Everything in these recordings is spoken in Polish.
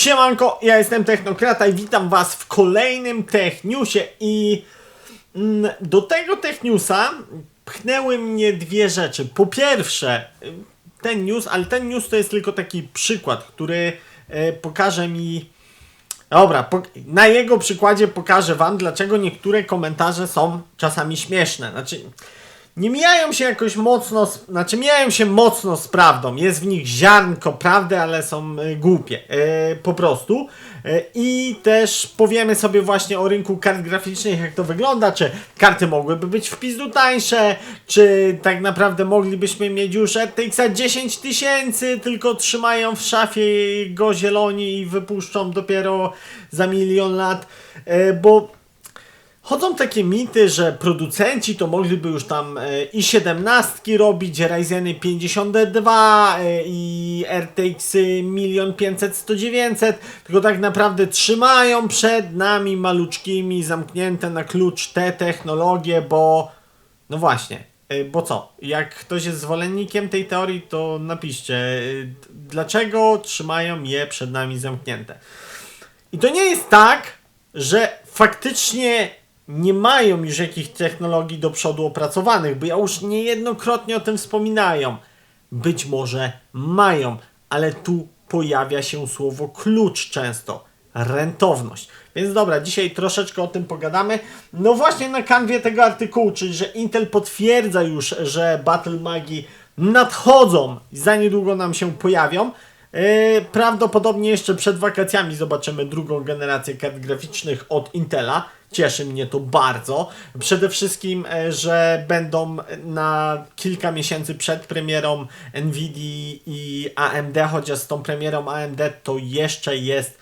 Siemanko, ja jestem Technokrata i witam Was w kolejnym Techniusie i mm, do tego Techniusa pchnęły mnie dwie rzeczy. Po pierwsze, ten news, ale ten news to jest tylko taki przykład, który e, pokaże mi Dobra, na jego przykładzie pokażę wam, dlaczego niektóre komentarze są czasami śmieszne. Znaczy, nie mijają się jakoś mocno, znaczy mijają się mocno z prawdą. Jest w nich ziarnko prawdy, ale są y, głupie. Y, po prostu. Y, I też powiemy sobie właśnie o rynku kart graficznych, jak to wygląda, czy karty mogłyby być w pizdu tańsze, czy tak naprawdę moglibyśmy mieć już RTX 10 tysięcy, tylko trzymają w szafie go zieloni i wypuszczą dopiero za milion lat, bo Chodzą takie mity, że producenci to mogliby już tam e, i 17 robić, Ryzeny 52 e, i RTX 1500 100 900, tylko tak naprawdę trzymają przed nami maluczkimi, zamknięte na klucz te technologie, bo no właśnie, e, bo co? Jak ktoś jest zwolennikiem tej teorii, to napiszcie, dlaczego trzymają je przed nami zamknięte. I to nie jest tak, że faktycznie nie mają już jakichś technologii do przodu opracowanych, bo ja już niejednokrotnie o tym wspominają. Być może mają, ale tu pojawia się słowo klucz często. Rentowność. Więc dobra, dzisiaj troszeczkę o tym pogadamy. No właśnie na kanwie tego artykułu, czyli że Intel potwierdza już, że Battle Magi nadchodzą i za niedługo nam się pojawią. Yy, prawdopodobnie jeszcze przed wakacjami zobaczymy drugą generację kart graficznych od Intela. Cieszy mnie to bardzo. Przede wszystkim, e, że będą na kilka miesięcy przed premierą Nvidia i AMD, chociaż z tą premierą AMD to jeszcze jest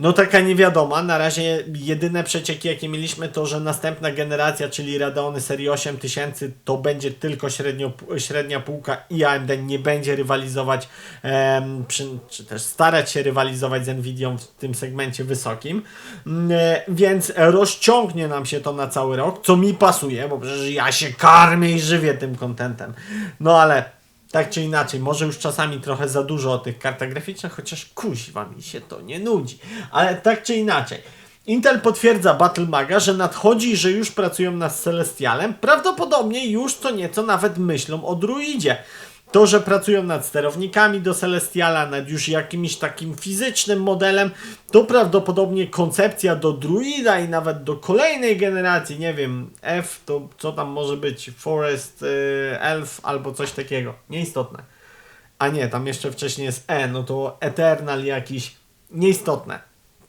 no taka niewiadoma. Na razie jedyne przecieki jakie mieliśmy to, że następna generacja, czyli Radeony serii 8000 to będzie tylko średnio, średnia półka i AMD nie będzie rywalizować em, przy, czy też starać się rywalizować z Nvidią w tym segmencie wysokim. Mm, e, więc rozciągnie nam się to na cały rok, co mi pasuje, bo przecież ja się karmię i żywię tym kontentem. No ale tak czy inaczej, może już czasami trochę za dużo o tych kartach graficznych, chociaż kuźwa mi się to nie nudzi. Ale tak czy inaczej. Intel potwierdza Battle Maga, że nadchodzi, że już pracują nad Celestialem. Prawdopodobnie już co nieco nawet myślą o Druidzie. To, że pracują nad sterownikami do Celestiala, nad już jakimś takim fizycznym modelem, to prawdopodobnie koncepcja do Druida i nawet do kolejnej generacji, nie wiem, F to co tam może być, Forest, y, Elf albo coś takiego, nieistotne. A nie, tam jeszcze wcześniej jest E, no to Eternal jakiś, nieistotne.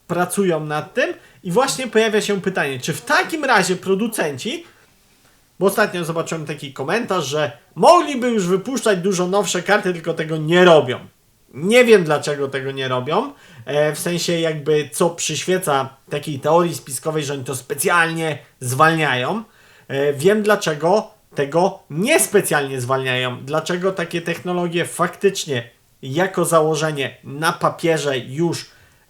Pracują nad tym i właśnie pojawia się pytanie, czy w takim razie producenci bo ostatnio zobaczyłem taki komentarz, że mogliby już wypuszczać dużo nowsze karty, tylko tego nie robią. Nie wiem dlaczego tego nie robią. E, w sensie jakby co przyświeca takiej teorii spiskowej, że oni to specjalnie zwalniają. E, wiem dlaczego tego niespecjalnie zwalniają. Dlaczego takie technologie faktycznie jako założenie na papierze już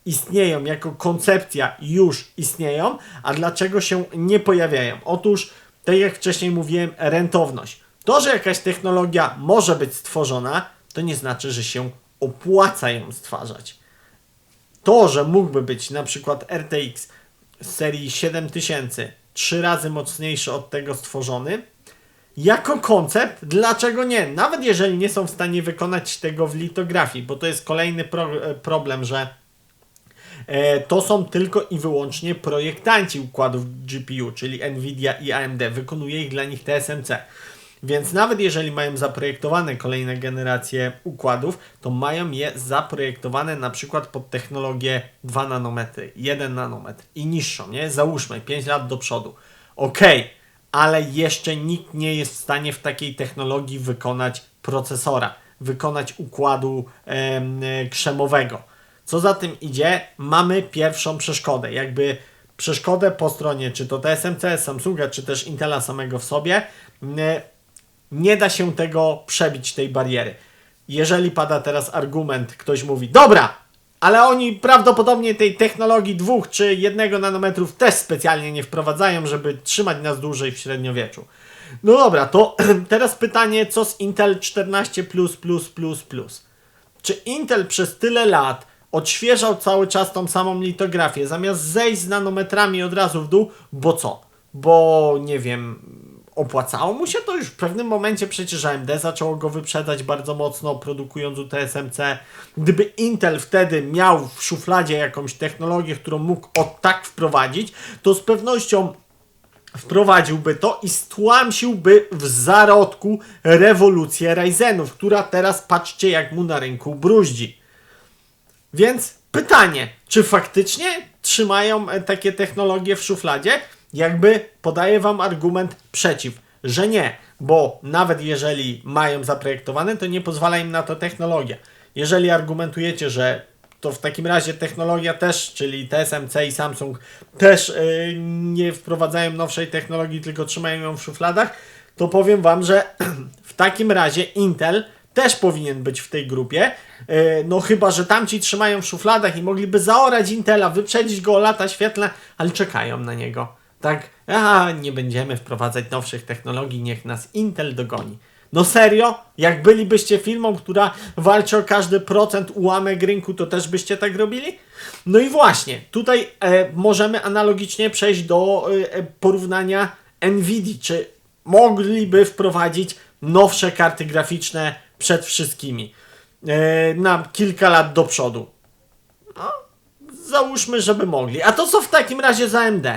istnieją, jako koncepcja już istnieją, a dlaczego się nie pojawiają? Otóż tak jak wcześniej mówiłem, rentowność. To, że jakaś technologia może być stworzona, to nie znaczy, że się opłaca ją stwarzać. To, że mógłby być na przykład RTX z serii 7000 trzy razy mocniejszy od tego stworzony, jako koncept, dlaczego nie? Nawet jeżeli nie są w stanie wykonać tego w litografii, bo to jest kolejny pro problem, że to są tylko i wyłącznie projektanci układów GPU, czyli Nvidia i AMD. Wykonuje ich dla nich TSMC. Więc nawet jeżeli mają zaprojektowane kolejne generacje układów, to mają je zaprojektowane na przykład pod technologię 2 nanometry, 1 nanometr i niższą, nie? Załóżmy 5 lat do przodu. Ok, ale jeszcze nikt nie jest w stanie w takiej technologii wykonać procesora, wykonać układu em, krzemowego. Co za tym idzie, mamy pierwszą przeszkodę. Jakby przeszkodę po stronie czy to TSMC, Samsunga, czy też Intela samego w sobie. Nie da się tego przebić, tej bariery. Jeżeli pada teraz argument, ktoś mówi, dobra, ale oni prawdopodobnie tej technologii dwóch czy jednego nanometrów też specjalnie nie wprowadzają, żeby trzymać nas dłużej w średniowieczu. No dobra, to teraz pytanie, co z Intel 14++++? Czy Intel przez tyle lat odświeżał cały czas tą samą litografię, zamiast zejść z nanometrami od razu w dół, bo co? Bo nie wiem, opłacało mu się to już w pewnym momencie przecież AMD zaczęło go wyprzedzać bardzo mocno, produkując UTSMC. Gdyby Intel wtedy miał w szufladzie jakąś technologię, którą mógł od tak wprowadzić, to z pewnością wprowadziłby to i stłamsiłby w zarodku rewolucję Ryzenów, która teraz patrzcie jak mu na rynku bruździ. Więc pytanie, czy faktycznie trzymają e, takie technologie w szufladzie? Jakby podaję wam argument przeciw, że nie, bo nawet jeżeli mają zaprojektowane, to nie pozwala im na to technologia. Jeżeli argumentujecie, że to w takim razie technologia też, czyli TSMC i Samsung też yy, nie wprowadzają nowszej technologii, tylko trzymają ją w szufladach, to powiem Wam, że w takim razie Intel też powinien być w tej grupie. Yy, no chyba, że tamci trzymają w szufladach i mogliby zaorać Intela, wyprzedzić go o lata świetlne, ale czekają na niego. Tak, a nie będziemy wprowadzać nowszych technologii, niech nas Intel dogoni. No serio? Jak bylibyście firmą, która walczy o każdy procent, ułamek rynku, to też byście tak robili? No i właśnie, tutaj e, możemy analogicznie przejść do e, porównania Nvidia. Czy mogliby wprowadzić nowsze karty graficzne przed wszystkimi e, na kilka lat do przodu? No, załóżmy, żeby mogli. A to co w takim razie za AMD?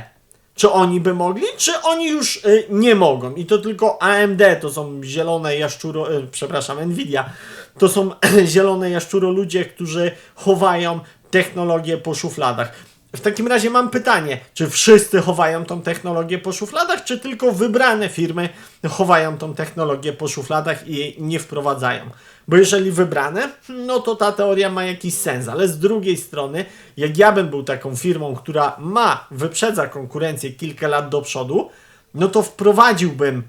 Czy oni by mogli, czy oni już y, nie mogą? I to tylko AMD, to są zielone jaszczuro, y, przepraszam, Nvidia, to są zielone jaszczuro ludzie, którzy chowają technologię po szufladach. W takim razie mam pytanie, czy wszyscy chowają tą technologię po szufladach, czy tylko wybrane firmy chowają tą technologię po szufladach i jej nie wprowadzają? Bo jeżeli wybrane, no to ta teoria ma jakiś sens, ale z drugiej strony, jak ja bym był taką firmą, która ma, wyprzedza konkurencję kilka lat do przodu, no to wprowadziłbym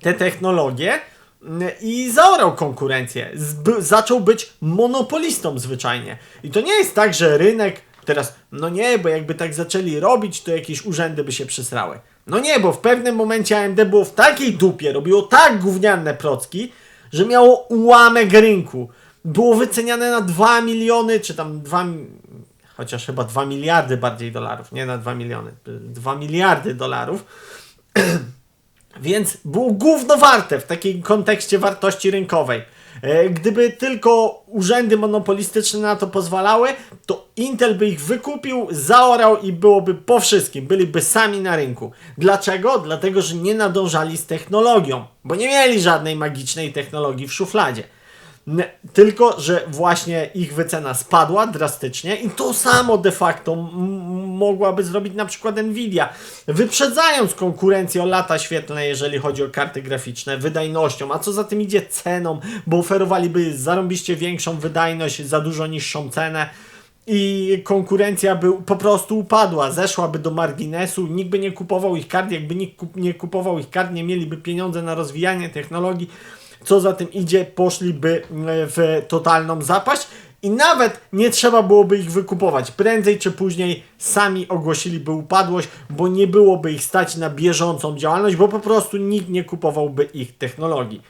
te technologie mm, i zaorał konkurencję. Zaczął być monopolistą zwyczajnie. I to nie jest tak, że rynek teraz, no nie, bo jakby tak zaczęli robić, to jakieś urzędy by się przysrały. No nie, bo w pewnym momencie AMD było w takiej dupie, robiło tak gówniane procki, że miało ułamek rynku. Było wyceniane na 2 miliony, czy tam 2, chociaż chyba 2 miliardy bardziej dolarów, nie na 2 miliony, 2 miliardy dolarów. Więc było gówno warte w takim kontekście wartości rynkowej. E, Gdyby tylko urzędy monopolistyczne na to pozwalały, to Intel by ich wykupił, zaorał i byłoby po wszystkim. Byliby sami na rynku. Dlaczego? Dlatego, że nie nadążali z technologią, bo nie mieli żadnej magicznej technologii w szufladzie. Tylko, że właśnie ich wycena spadła drastycznie i to samo de facto mogłaby zrobić na przykład Nvidia, wyprzedzając konkurencję o lata świetlne, jeżeli chodzi o karty graficzne, wydajnością, a co za tym idzie ceną, bo oferowaliby zarąbiście większą wydajność za dużo niższą cenę i konkurencja by po prostu upadła, zeszłaby do marginesu, nikt by nie kupował ich kart, jakby nikt nie kupował ich kart, nie mieliby pieniądze na rozwijanie technologii, co za tym idzie, poszliby e, w totalną zapaść i nawet nie trzeba byłoby ich wykupować. Prędzej czy później sami ogłosiliby upadłość, bo nie byłoby ich stać na bieżącą działalność, bo po prostu nikt nie kupowałby ich technologii.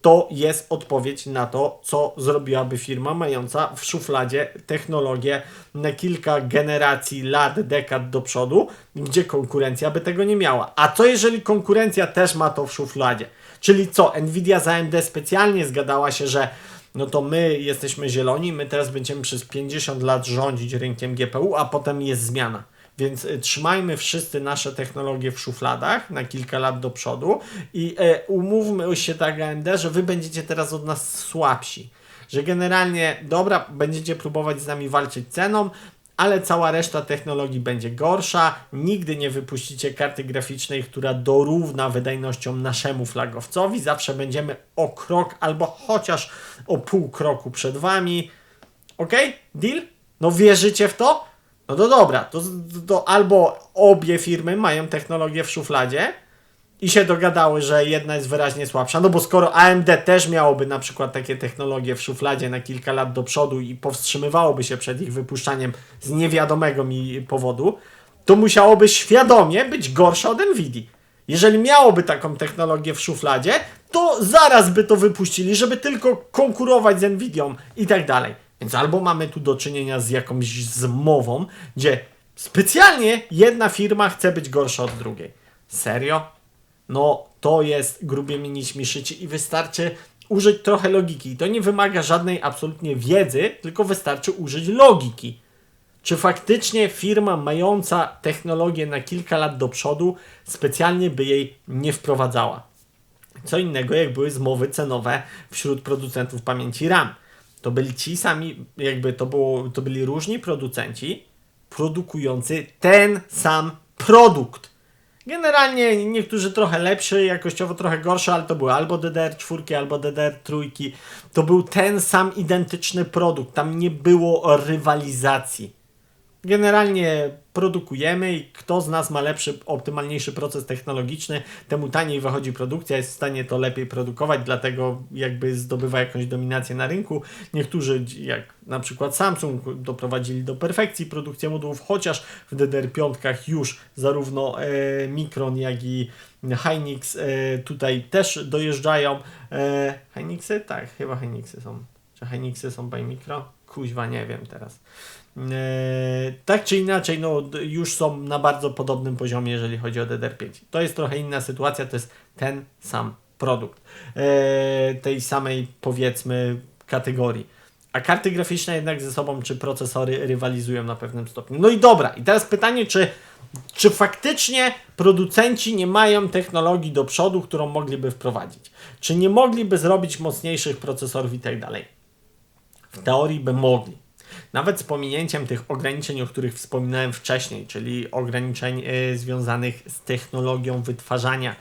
To jest odpowiedź na to, co zrobiłaby firma mająca w szufladzie technologię na kilka generacji, lat, dekad do przodu, gdzie konkurencja by tego nie miała. A co jeżeli konkurencja też ma to w szufladzie? Czyli co, Nvidia z AMD specjalnie zgadała się, że no to my jesteśmy zieloni, my teraz będziemy przez 50 lat rządzić rynkiem GPU, a potem jest zmiana. Więc y, trzymajmy wszyscy nasze technologie w szufladach na kilka lat do przodu i e, umówmy się tak AMD, że wy będziecie teraz od nas słabsi. Że generalnie, dobra, będziecie próbować z nami walczyć ceną, ale cała reszta technologii będzie gorsza. Nigdy nie wypuścicie karty graficznej, która dorówna wydajnością naszemu flagowcowi. Zawsze będziemy o krok albo chociaż o pół kroku przed wami. Ok? Deal? No wierzycie w to? No to dobra, to, to albo obie firmy mają technologię w szufladzie i się dogadały, że jedna jest wyraźnie słabsza, no bo skoro AMD też miałoby na przykład takie technologie w szufladzie na kilka lat do przodu i powstrzymywałoby się przed ich wypuszczaniem z niewiadomego mi powodu, to musiałoby świadomie być gorsze od Nvidia. Jeżeli miałoby taką technologię w szufladzie, to zaraz by to wypuścili, żeby tylko konkurować z Nvidią i tak dalej. Więc albo mamy tu do czynienia z jakąś zmową, gdzie specjalnie jedna firma chce być gorsza od drugiej. Serio? No, to jest grubie minić szycie i wystarczy użyć trochę logiki. To nie wymaga żadnej absolutnie wiedzy, tylko wystarczy użyć logiki. Czy faktycznie firma mająca technologię na kilka lat do przodu specjalnie by jej nie wprowadzała? Co innego, jak były zmowy cenowe wśród producentów pamięci RAM. To byli ci sami, jakby to, było, to byli różni producenci produkujący ten sam produkt. Generalnie niektórzy trochę lepszy, jakościowo trochę gorszy, ale to były albo DDR4, albo DDR3. To był ten sam identyczny produkt. Tam nie było rywalizacji. Generalnie produkujemy i kto z nas ma lepszy, optymalniejszy proces technologiczny, temu taniej wychodzi produkcja, jest w stanie to lepiej produkować, dlatego jakby zdobywa jakąś dominację na rynku. Niektórzy, jak na przykład Samsung, doprowadzili do perfekcji produkcję modułów, chociaż w DDR5 już zarówno e, Micron, jak i Hynix e, tutaj też dojeżdżają. E, Hynixy? Tak, chyba Hynixy są. Czy Hynixy są by Micro? Kuźwa, nie wiem teraz. Eee, tak czy inaczej, no, już są na bardzo podobnym poziomie, jeżeli chodzi o DDR5. To jest trochę inna sytuacja, to jest ten sam produkt eee, tej samej, powiedzmy, kategorii. A karty graficzne jednak ze sobą, czy procesory rywalizują na pewnym stopniu. No i dobra, i teraz pytanie, czy, czy faktycznie producenci nie mają technologii do przodu, którą mogliby wprowadzić? Czy nie mogliby zrobić mocniejszych procesorów i tak dalej? W teorii by mogli nawet z pominięciem tych ograniczeń, o których wspominałem wcześniej, czyli ograniczeń y, związanych z technologią wytwarzania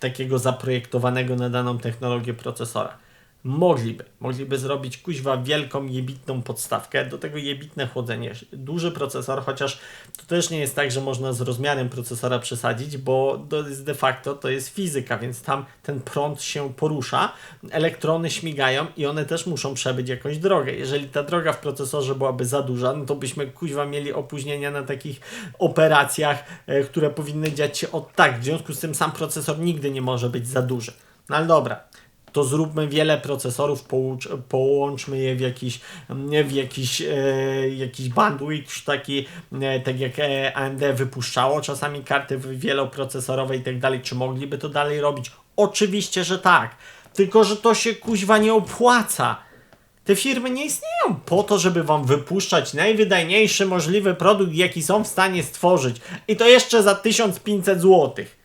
takiego zaprojektowanego na daną technologię procesora. Mogliby. Mogliby zrobić kuźwa wielką, jebitną podstawkę, do tego jebitne chłodzenie. Duży procesor, chociaż to też nie jest tak, że można z rozmiarem procesora przesadzić, bo to jest de facto to jest fizyka, więc tam ten prąd się porusza, elektrony śmigają i one też muszą przebyć jakąś drogę. Jeżeli ta droga w procesorze byłaby za duża, no to byśmy kuźwa mieli opóźnienia na takich operacjach, e, które powinny dziać się od tak. W związku z tym sam procesor nigdy nie może być za duży. No ale dobra, to zróbmy wiele procesorów, połącz, połączmy je w jakiś, w jakiś, e, jakiś bandwidth taki, e, tak jak e, AMD wypuszczało czasami karty wieloprocesorowe i tak dalej. Czy mogliby to dalej robić? Oczywiście, że tak. Tylko, że to się kuźwa nie opłaca. Te firmy nie istnieją po to, żeby wam wypuszczać najwydajniejszy możliwy produkt, jaki są w stanie stworzyć. I to jeszcze za 1500 złotych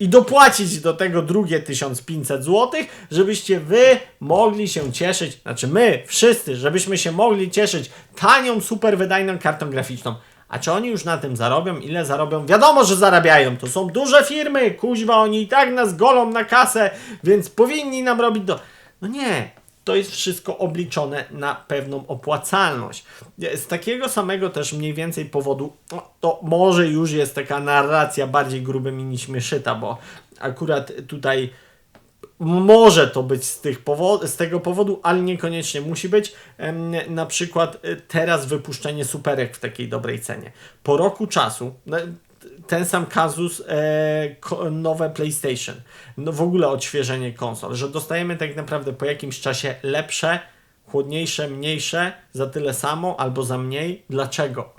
i dopłacić do tego drugie 1500 zł, żebyście wy mogli się cieszyć, znaczy my, wszyscy, żebyśmy się mogli cieszyć tanią, super wydajną kartą graficzną. A czy oni już na tym zarobią? Ile zarobią? Wiadomo, że zarabiają. To są duże firmy, kuźwa, oni i tak nas golą na kasę, więc powinni nam robić do... No nie, to jest wszystko obliczone na pewną opłacalność. Z takiego samego też mniej więcej powodu, no, to może już jest taka narracja bardziej grubymi niż myszyta, bo akurat tutaj może to być z, tych powo- z tego powodu, ale niekoniecznie musi być. Na przykład e, teraz wypuszczenie superek w takiej dobrej cenie. Po roku czasu, no, ten sam kazus e, nowe PlayStation. No w ogóle odświeżenie konsol, że dostajemy tak naprawdę po jakimś czasie lepsze, chłodniejsze, mniejsze za tyle samo albo za mniej. Dlaczego?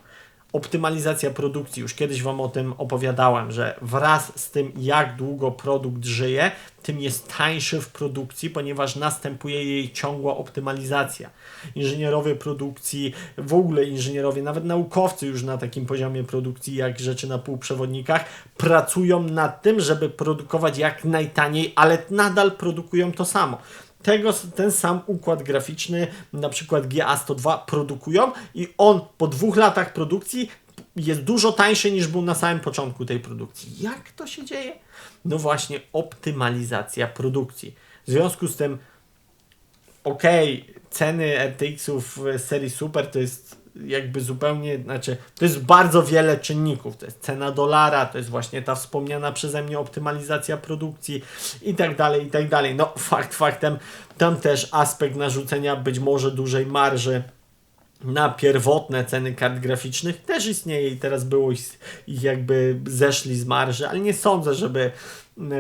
Optymalizacja produkcji. Już kiedyś Wam o tym opowiadałem, że wraz z tym, jak długo produkt żyje, tym jest tańszy w produkcji, ponieważ następuje jej ciągła optymalizacja. Inżynierowie produkcji, w ogóle inżynierowie, nawet naukowcy już na takim poziomie produkcji, jak rzeczy na półprzewodnikach, pracują nad tym, żeby produkować jak najtaniej, ale nadal produkują to samo tego, ten sam układ graficzny, na przykład GA102 produkują i on po dwóch latach produkcji jest dużo tańszy niż był na samym początku tej produkcji. Jak to się dzieje? No właśnie optymalizacja produkcji. W związku z tym ok, ceny RTX-ów serii Super to jest jakby zupełnie, znaczy to jest bardzo wiele czynników. To jest cena dolara, to jest właśnie ta wspomniana przeze mnie optymalizacja produkcji i tak dalej, i tak dalej. No fakt faktem, tam też aspekt narzucenia być może dużej marży na pierwotne ceny kart graficznych też istnieje i teraz było ich, jakby zeszli z marży, ale nie sądzę, żeby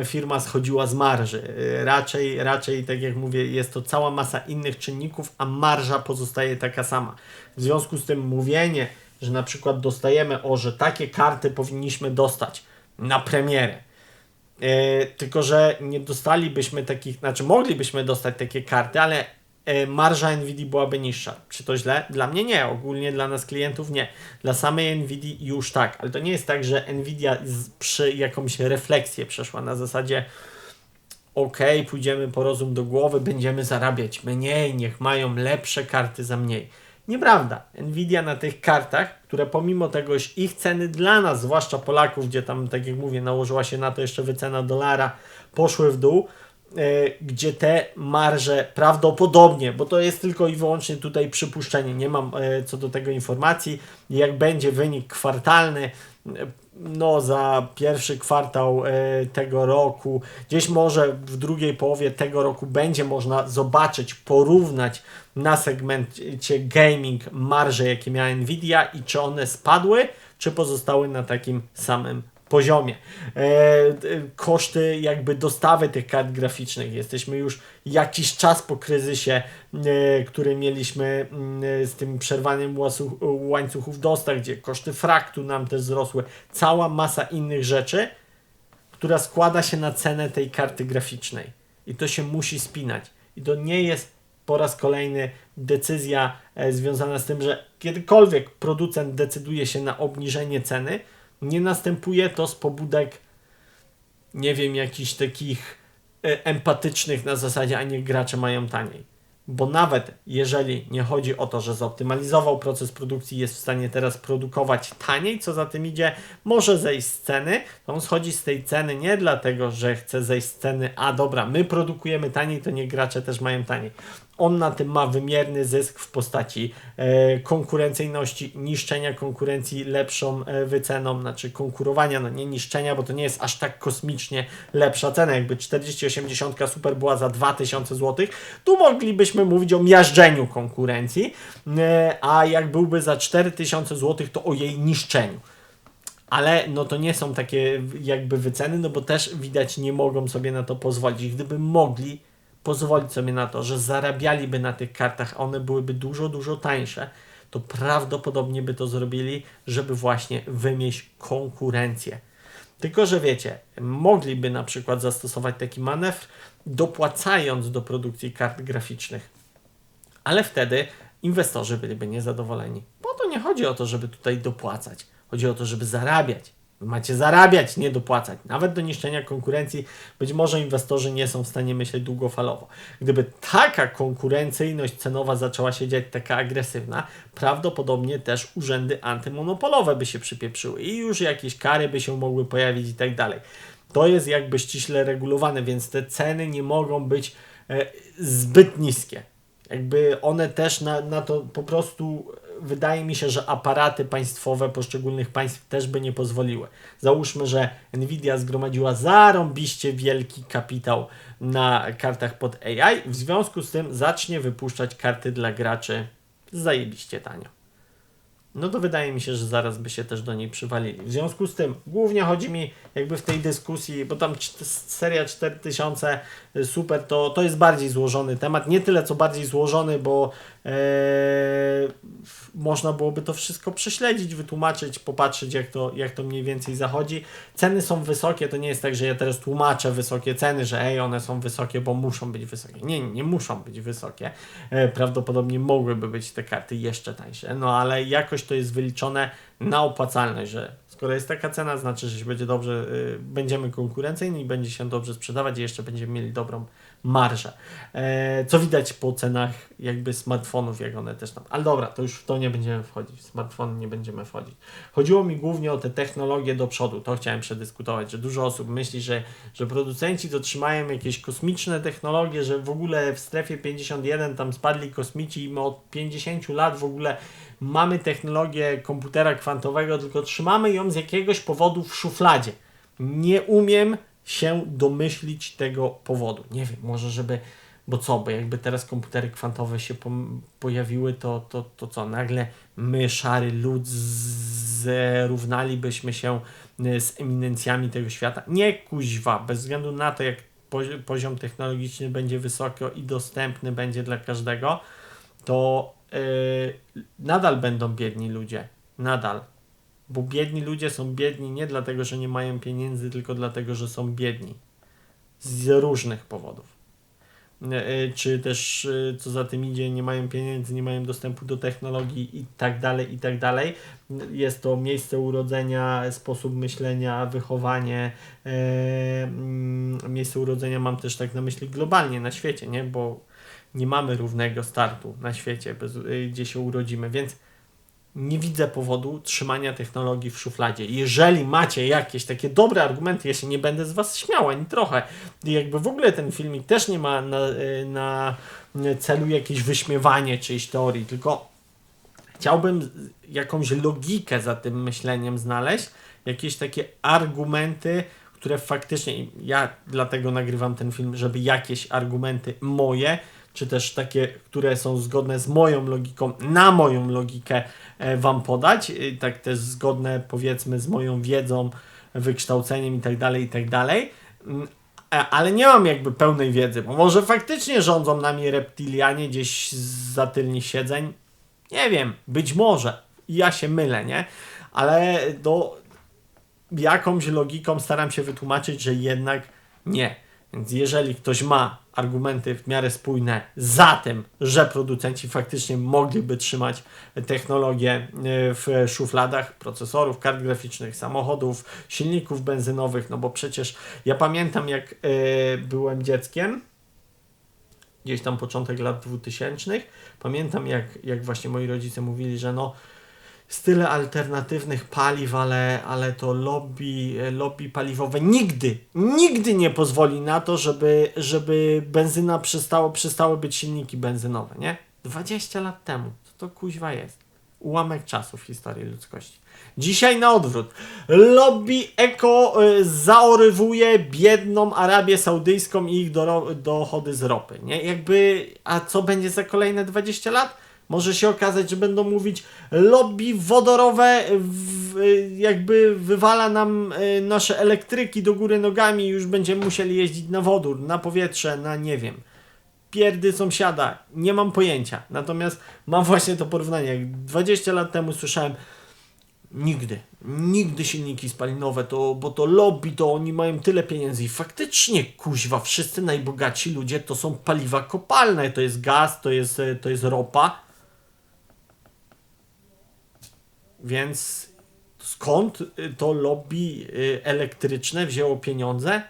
firma schodziła z marży. Y, Raczej, raczej, tak jak mówię, jest to cała masa innych czynników, a marża pozostaje taka sama. W związku z tym mówienie, że na przykład dostajemy, o, że takie karty powinniśmy dostać na premierę, E, tylko, że nie dostalibyśmy takich, znaczy moglibyśmy dostać takie karty, ale marża Nvidia byłaby niższa. Czy to źle? Dla mnie nie, ogólnie dla nas klientów nie. Dla samej Nvidia już tak, ale to nie jest tak, że Nvidia przy jakąś refleksję przeszła na zasadzie ok, pójdziemy po rozum do głowy, będziemy zarabiać mniej, niech mają lepsze karty za mniej. Nieprawda. Nvidia na tych kartach, które pomimo tego, że ich ceny dla nas, zwłaszcza Polaków, gdzie tam, tak jak mówię, nałożyła się na to jeszcze wycena dolara, poszły w dół, e, gdzie te marże prawdopodobnie, bo to jest tylko i wyłącznie tutaj przypuszczenie, nie mam e, co do tego informacji, jak będzie wynik kwartalny, e, no za pierwszy kwartał tego roku, gdzieś może w drugiej połowie tego roku będzie można zobaczyć, porównać na segmencie gaming marże, jakie miała Nvidia i czy one spadły, czy pozostały na takim samym poziomie. E, koszty jakby dostawy tych kart graficznych. Jesteśmy już jakiś czas po kryzysie, e, który mieliśmy e, z tym przerwaniem łańcuchów dostaw, gdzie koszty fraktu nam też wzrosły. Cała masa innych rzeczy, która składa się na cenę tej karty graficznej. I to się musi spinać. I to nie jest po raz kolejny decyzja związana z tym, że kiedykolwiek producent decyduje się na obniżenie ceny, nie następuje to z pobudek, nie wiem, jakichś takich e, empatycznych na zasadzie, a niech gracze mają taniej bo nawet jeżeli nie chodzi o to, że zoptymalizował proces produkcji, jest w stanie teraz produkować taniej, co za tym idzie, może zejść z ceny, to on schodzi z tej ceny nie dlatego, że chce zejść z ceny, a dobra, my produkujemy taniej, to nie gracze też mają taniej. On na tym ma wymierny zysk w postaci e, konkurencyjności, niszczenia konkurencji lepszą e, wyceną, znaczy konkurowania, no nie niszczenia, bo to nie jest aż tak kosmicznie lepsza cena. Jakby 4080 Super była za 2000 zł, tu moglibyśmy mówić o miażdżeniu konkurencji, e, a jak byłby za 4000 zł, to o jej niszczeniu ale no to nie są takie jakby wyceny, no bo też widać nie mogą sobie na to pozwolić. Gdyby mogli, pozwolić sobie na to, że zarabialiby na tych kartach, a one byłyby dużo, dużo tańsze, to prawdopodobnie by to zrobili, żeby właśnie wymieść konkurencję. Tylko, że wiecie, mogliby na przykład zastosować taki manewr, dopłacając do produkcji kart graficznych, ale wtedy inwestorzy byliby niezadowoleni. Bo to nie chodzi o to, żeby tutaj dopłacać, chodzi o to, żeby zarabiać. Macie zarabiać, nie dopłacać. Nawet do niszczenia konkurencji być może inwestorzy nie są w stanie myśleć długofalowo. Gdyby taka konkurencyjność cenowa zaczęła się dziać taka agresywna, prawdopodobnie też urzędy antymonopolowe by się przypieprzyły i już jakieś kary by się mogły pojawić i tak dalej. To jest jakby ściśle regulowane, więc te ceny nie mogą być e, zbyt niskie. Jakby one też na, na to po prostu wydaje mi się, że aparaty państwowe poszczególnych państw też by nie pozwoliły. Załóżmy, że Nvidia zgromadziła zarąbiście wielki kapitał na kartach pod AI, w związku z tym zacznie wypuszczać karty dla graczy zajebiście tanio no to wydaje mi się, że zaraz by się też do niej przywalili. W związku z tym, głównie chodzi mi jakby w tej dyskusji, bo tam seria 4000 y, super, to, to jest bardziej złożony temat. Nie tyle co bardziej złożony, bo można byłoby to wszystko prześledzić, wytłumaczyć, popatrzeć jak to, jak to mniej więcej zachodzi. Ceny są wysokie, to nie jest tak, że ja teraz tłumaczę wysokie ceny, że ej, one są wysokie, bo muszą być wysokie. Nie, nie muszą być wysokie. E, prawdopodobnie mogłyby być te karty jeszcze tańsze, no ale jakoś to jest wyliczone na opłacalność, że skoro jest taka cena, znaczy, że się będzie dobrze, y, będziemy konkurencyjni będzie się dobrze sprzedawać i jeszcze będziemy mieli dobrą marżę. E, co widać po cenach jakby smartfonów, jak one też tam. Ale dobra, to już w to nie będziemy wchodzić. W smartfony nie będziemy wchodzić. Chodziło mi głównie o te technologie do przodu. To chciałem przedyskutować, że dużo osób myśli, że, że producenci dotrzymają jakieś kosmiczne technologie, że w ogóle w strefie 51 tam spadli kosmici i my od 50 lat w ogóle mamy technologię komputera kwantowego, tylko trzymamy ją z jakiegoś powodu w szufladzie. Nie umiem się domyślić tego powodu. Nie wiem, może żeby Bo co, bo jakby teraz komputery kwantowe się pom- pojawiły, to, to, to co, nagle my, szary lud, zrównalibyśmy się y, z eminencjami tego świata? Nie, kuźwa, bez względu na to, jak pozi- poziom technologiczny będzie wysoki i dostępny będzie dla każdego, to yy, nadal będą biedni ludzie. Nadal. Bo biedni ludzie są biedni nie dlatego, że nie mają pieniędzy, tylko dlatego, że są biedni. Z różnych powodów. Yy, Czy też, yy, co za tym idzie, nie mają pieniędzy, nie mają dostępu do technologii i tak dalej, i tak dalej. Jest to miejsce urodzenia, sposób myślenia, wychowanie. Mm, Miejsce urodzenia mam też tak na myśli globalnie na świecie, nie? Bo nie mamy równego startu na świecie, gdzie się urodzimy, więc nie widzę powodu trzymania technologii w szufladzie. Jeżeli macie jakieś takie dobre argumenty, ja się nie będę z Was śmiał ani trochę. Jakby w ogóle ten filmik też nie ma na, na celu jakieś wyśmiewanie czyjś teorii, tylko chciałbym jakąś logikę za tym myśleniem znaleźć, jakieś takie argumenty, które faktycznie, ja dlatego nagrywam ten film, żeby jakieś argumenty moje, czy też takie, które są zgodne z moją logiką, na moją logikę e, Wam podać, y, tak też zgodne powiedzmy z moją wiedzą, wykształceniem i tak dalej, i tak. Mm, e, Ale nie mam jakby pełnej wiedzy, bo może faktycznie rządzą nami reptilianie gdzieś za tylnych siedzeń, nie wiem, być może. Ja się mylę, nie? Ale do jakąś logiką staram się wytłumaczyć, że jednak nie. Więc jeżeli ktoś ma argumenty w miarę spójne za tym, że producenci faktycznie mogliby trzymać technologię e, w szufladach procesorów, kart graficznych, samochodów, silników benzynowych, no bo przecież ja pamiętam jak e, byłem dzieckiem, gdzieś tam początek lat 2000. Pamiętam, jak, jak właśnie moi rodzice mówili, że no jest tyle alternatywnych paliw, ale, ale to lobby, lobby paliwowe nigdy, nigdy nie pozwoli na to, żeby, żeby benzyna przestało, przestały być silniki benzynowe, nie? 20 lat temu. Co to kuźwa jest? Ułamek czasu w historii ludzkości. Dzisiaj na odwrót. Lobby eko y, zaorywuje biedną Arabię Saudyjską i ich doro- dochody z ropy. Nie? Jakby, a co będzie za kolejne 20 lat? Może się okazać, że będą mówić lobby wodorowe w, jakby wywala nam y, nasze elektryki do góry nogami i już będziemy musieli jeździć na wodór, na powietrze, na nie wiem pierdy sąsiada. Nie mam pojęcia. Natomiast mam właśnie to porównanie. Jak 20 lat temu słyszałem nigdy, nigdy silniki spalinowe, to, bo to lobby, to oni mają tyle pieniędzy. I faktycznie, kuźwa, wszyscy najbogatsi ludzie to są paliwa kopalne. To jest gaz, to jest, e, to jest ropa. Więc skąd y, to lobby y, elektryczne wzięło pieniądze?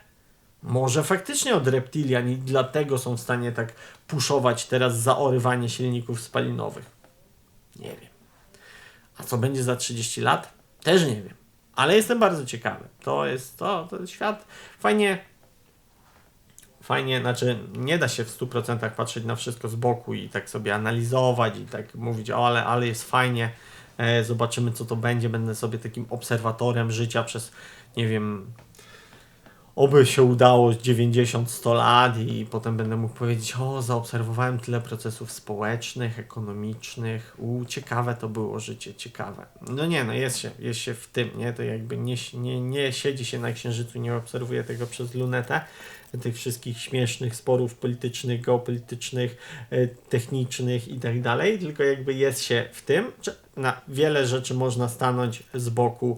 Może faktycznie od reptilian i dlatego są w stanie tak puszować teraz zaorywanie silników spalinowych. Nie wiem. A co będzie za 30 lat? Też nie wiem. Ale jestem bardzo ciekawy. To jest to, to jest świat fajnie. Fajnie, znaczy nie da się w 100% patrzeć na wszystko z boku i tak sobie analizować i tak mówić, o ale, ale jest fajnie, zobaczymy co to będzie, będę sobie takim obserwatorem życia przez, nie wiem, oby się udało 90-100 lat i potem będę mógł powiedzieć, o, zaobserwowałem tyle procesów społecznych, ekonomicznych, u, ciekawe to było życie, ciekawe. No nie, no jest się, jest się w tym, nie, to jakby nie, nie, nie siedzi się na księżycu, nie obserwuje tego przez lunetę, tych wszystkich śmiesznych sporów politycznych, geopolitycznych, e, technicznych i tak dalej, tylko jakby jest się w tym, na wiele rzeczy można stanąć z boku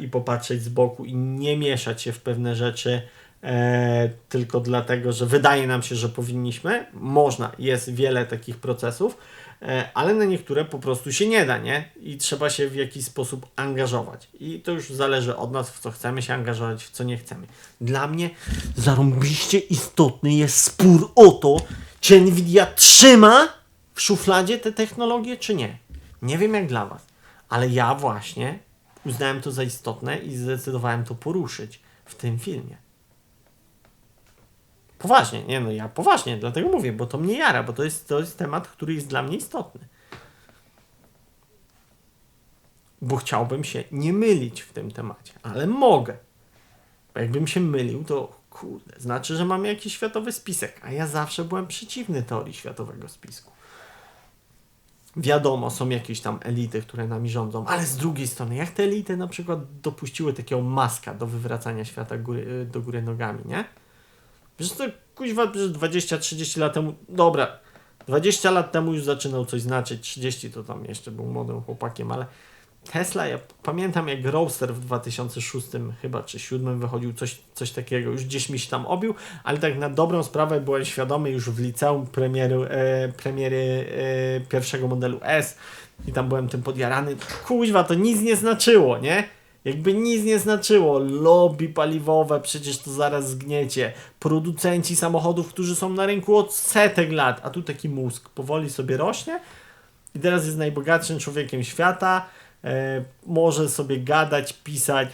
i popatrzeć z boku i nie mieszać się w pewne rzeczy e, tylko dlatego, że wydaje nam się, że powinniśmy. Można, jest wiele takich procesów, e, ale na niektóre po prostu się nie da, nie? I trzeba się w jakiś sposób angażować. I to już zależy od nas, w co chcemy się angażować, w co nie chcemy. Dla mnie zarąbiście istotny jest spór o to, czy Nvidia trzyma w szufladzie te technologie, czy nie. Nie wiem jak dla Was, ale ja właśnie uznałem to za istotne i zdecydowałem to poruszyć w tym filmie. Poważnie, nie no ja poważnie, dlatego mówię, bo to mnie jara, bo to jest, to jest temat, który jest dla mnie istotny. Bo chciałbym się nie mylić w tym temacie, ale mogę. Bo jakbym się mylił, to Kurde, znaczy, że mamy jakiś światowy spisek, a ja zawsze byłem przeciwny teorii światowego spisku. Wiadomo, są jakieś tam elity, które nami rządzą, ale z drugiej strony, jak te elity na przykład dopuściły takiego maska do wywracania świata góry, do góry nogami, nie? Przecież to kuźwa, przecież 20-30 lat temu, dobra, 20 lat temu już zaczynał coś znaczyć, 30 to tam jeszcze był młodym chłopakiem, ale Tesla, ja pamiętam jak Roadster w 2006 chyba czy 2007 wychodził coś, coś takiego, już gdzieś mi się tam obił, ale tak na dobrą sprawę byłem świadomy już w liceum premiery, e, premiery e, pierwszego modelu S i tam byłem tym podjarany. Kuźwa, to nic nie znaczyło, nie? Jakby nic nie znaczyło. Lobby paliwowe, przecież to zaraz zgniecie. Producenci samochodów, którzy są na rynku od setek lat, a tu taki mózg powoli sobie rośnie i teraz jest najbogatszym człowiekiem świata. E, może sobie gadać, pisać.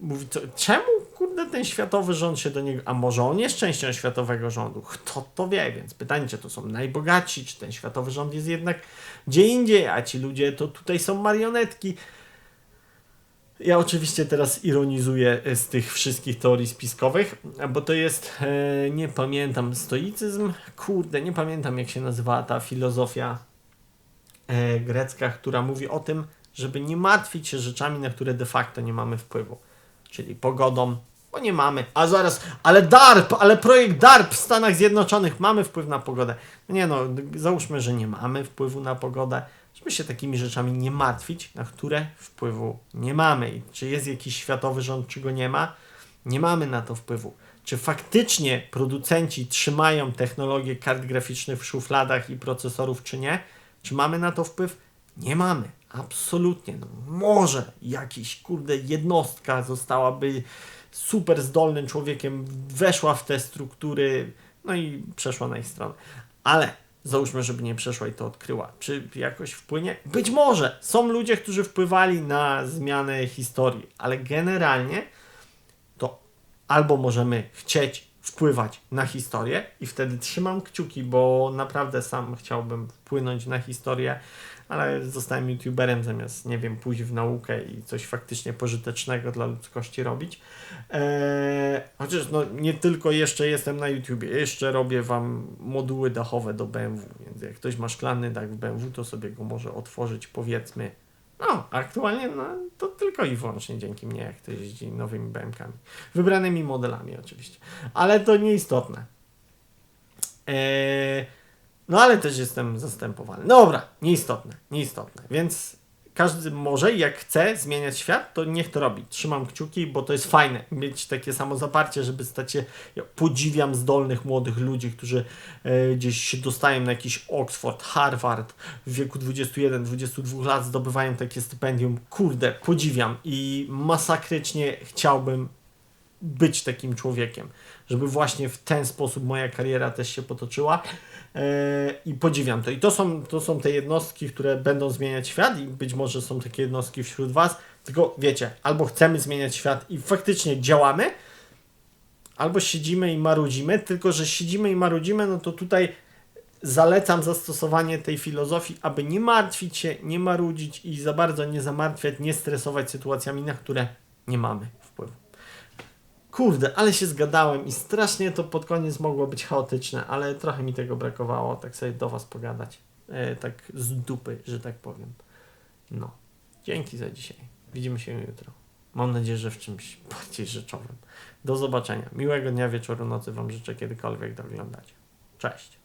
Mówi, czemu kurde ten światowy rząd się do niego. A może on jest częścią światowego rządu? Kto to wie? Więc pytanie, czy to są najbogatsi, czy ten światowy rząd jest jednak gdzie indziej, a ci ludzie to tutaj są marionetki. Ja oczywiście teraz ironizuję z tych wszystkich teorii spiskowych, bo to jest, e, nie pamiętam, stoicyzm. Kurde, nie pamiętam jak się nazywała ta filozofia e, grecka, która mówi o tym, żeby nie martwić się rzeczami, na które de facto nie mamy wpływu. Czyli pogodą, bo nie mamy. A zaraz, ale DARP, ale projekt DARP w Stanach Zjednoczonych mamy wpływ na pogodę. No nie no, załóżmy, że nie mamy wpływu na pogodę, żeby się takimi rzeczami nie martwić, na które wpływu nie mamy. I czy jest jakiś światowy rząd, czy go nie ma? Nie mamy na to wpływu. Czy faktycznie producenci trzymają technologię kart graficznych w szufladach i procesorów, czy nie? Czy mamy na to wpływ? Nie mamy. Absolutnie. No, może jakiś, kurde, jednostka zostałaby super zdolnym człowiekiem, weszła w te struktury, no i przeszła na ich stronę. Ale załóżmy, żeby nie przeszła i to odkryła. Czy jakoś wpłynie? Być może. Są ludzie, którzy wpływali na zmianę historii, ale generalnie to albo możemy chcieć wpływać na historię i wtedy trzymam kciuki, bo naprawdę sam chciałbym wpłynąć na historię, ale zostałem youtuberem zamiast, nie wiem, pójść w naukę i coś faktycznie pożytecznego dla ludzkości robić. Eee, chociaż no, nie tylko jeszcze jestem na YouTubie, jeszcze robię Wam moduły dachowe do BMW, więc jak ktoś ma szklany dach w BMW, to sobie go może otworzyć, powiedzmy, no, aktualnie no, to tylko i wyłącznie dzięki mnie, jak ktoś jeździ nowymi BMKami. Wybranymi modelami oczywiście. Ale to nieistotne. Eee, no ale też jestem zastępowany. Dobra, nieistotne, nieistotne. Więc każdy może, jak chce zmieniać świat, to niech to robi. Trzymam kciuki, bo to jest fajne. Mieć takie samo zaparcie, żeby stać się. Ja podziwiam zdolnych młodych ludzi, którzy e, gdzieś się dostają na jakiś Oxford, Harvard w wieku 21-22 lat, zdobywają takie stypendium. Kurde, podziwiam i masakrycznie chciałbym być takim człowiekiem, żeby właśnie w ten sposób moja kariera też się potoczyła yy, i podziwiam to. I to są, to są te jednostki, które będą zmieniać świat i być może są takie jednostki wśród Was, tylko wiecie, albo chcemy zmieniać świat i faktycznie działamy, albo siedzimy i marudzimy, tylko że siedzimy i marudzimy, no to tutaj zalecam zastosowanie tej filozofii, aby nie martwić się, nie marudzić i za bardzo nie zamartwiać, nie stresować sytuacjami, na które nie mamy. Kurde, ale się zgadałem i strasznie to pod koniec mogło być chaotyczne, ale trochę mi tego brakowało, tak sobie do Was pogadać. E, tak z dupy, że tak powiem. No. Dzięki za dzisiaj. Widzimy się jutro. Mam nadzieję, że w czymś bardziej rzeczowym. Do zobaczenia. Miłego dnia, wieczoru, nocy Wam życzę kiedykolwiek to oglądacie. Cześć.